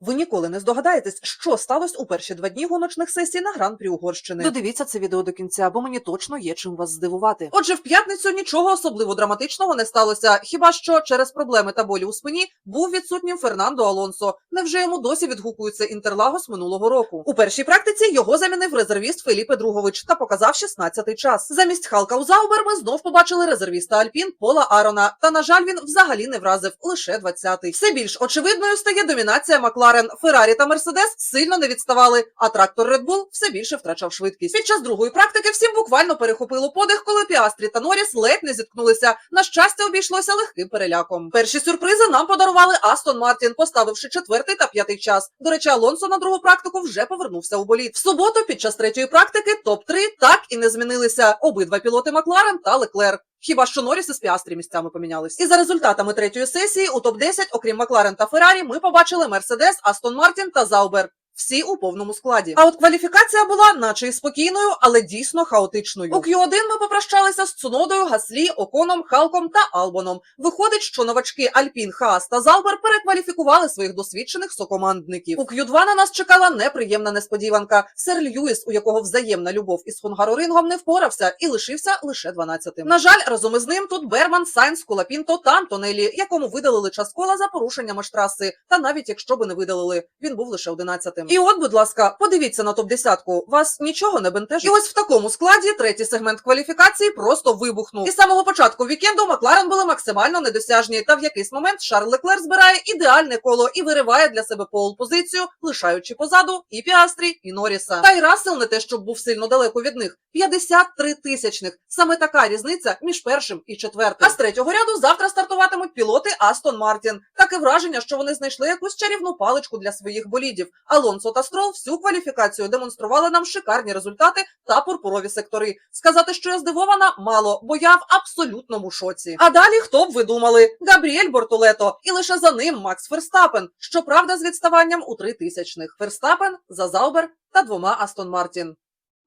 Ви ніколи не здогадаєтесь, що сталося у перші два дні гоночних сесій на гран-прі Угорщини. Додивіться це відео до кінця, бо мені точно є чим вас здивувати. Отже, в п'ятницю нічого особливо драматичного не сталося. Хіба що через проблеми та болі у спині був відсутнім Фернандо Алонсо. Невже йому досі відгукується інтерлагос минулого року? У першій практиці його замінив резервіст Феліпе Другович та показав 16-й час. Замість Халка у Заубер ми знов побачили резервіста Альпін Пола Арона. Та на жаль, він взагалі не вразив лише 20-й. Все більш очевидною стає домінація Макларен. Феррарі та Мерседес сильно не відставали, а трактор Red Bull все більше втрачав швидкість. Під час другої практики всім буквально перехопило подих, коли Піастрі та Норріс ледь не зіткнулися. На щастя, обійшлося легким переляком. Перші сюрпризи нам подарували Астон Мартін, поставивши четвертий та п'ятий час. До речі, Алонсо на другу практику вже повернувся у боліт. В суботу під час третьої практики топ 3 так і не змінилися. Обидва пілоти Макларен та Леклер. Хіба що Норріс із Піастрі місцями помінялись. І за результатами третьої сесії у топ-10, окрім Макларен та Феррарі, ми побачили Мерседес, Астон Мартін та Заубер. Всі у повному складі. А от кваліфікація була наче і спокійною, але дійсно хаотичною. У Q1 ми попрощалися з Цунодою, Гаслі, Оконом, Халком та Албоном. Виходить, що новачки Альпін, Хаас та Залбер перекваліфікували своїх досвідчених сокомандників. У Q2 на нас чекала неприємна несподіванка. Сер Льюіс, у якого взаємна любов із Хунгарорингом, не впорався і лишився лише 12-тим. На жаль, разом із ним тут Берман, Сайнс, Кулапінто та Антонелі, якому видалили час кола за порушеннями штраси. Та навіть якщо би не видалили, він був лише 11-тим. І от, будь ласка, подивіться на топ-10. Вас нічого не бентежить. І ось в такому складі третій сегмент кваліфікації просто вибухнув. І самого початку вікенду Макларен були максимально недосяжні. Та в якийсь момент Шарль Леклер збирає ідеальне коло і вириває для себе пол позицію, лишаючи позаду і Піастрі, і Норріса. Та й Рассел не те, щоб був сильно далеко від них. 53 тисячних. Саме така різниця між першим і четвертим. А з третього ряду завтра стартуватимуть пілоти Астон Мартін. Таке враження, що вони знайшли якусь чарівну паличку для своїх болідів. Алонсо та Строл всю кваліфікацію демонстрували нам шикарні результати та пурпурові сектори. Сказати, що я здивована, мало, бо я в абсолютному шоці. А далі хто б ви думали? Габріель Бортолето, і лише за ним Макс Ферстапен. Щоправда, з відставанням у три тисячних. Ферстапен за Заубер та двома Астон Мартін.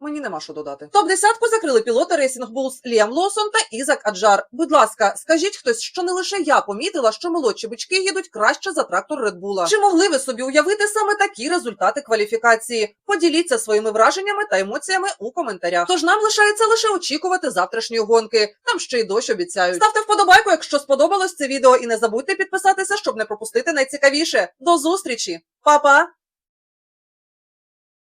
Мені нема що додати. Топ десятку закрили пілоти Racing Bulls Ліам Лосон та Ізак Аджар. Будь ласка, скажіть хтось, що не лише я помітила, що молодші бички їдуть краще за трактор Bull. Чи могли ви собі уявити саме такі результати кваліфікації? Поділіться своїми враженнями та емоціями у коментарях. Тож нам лишається лише очікувати завтрашньої гонки. Там ще й дощ обіцяють. Ставте вподобайку, якщо сподобалось це відео, і не забудьте підписатися, щоб не пропустити найцікавіше. До зустрічі, Па-па!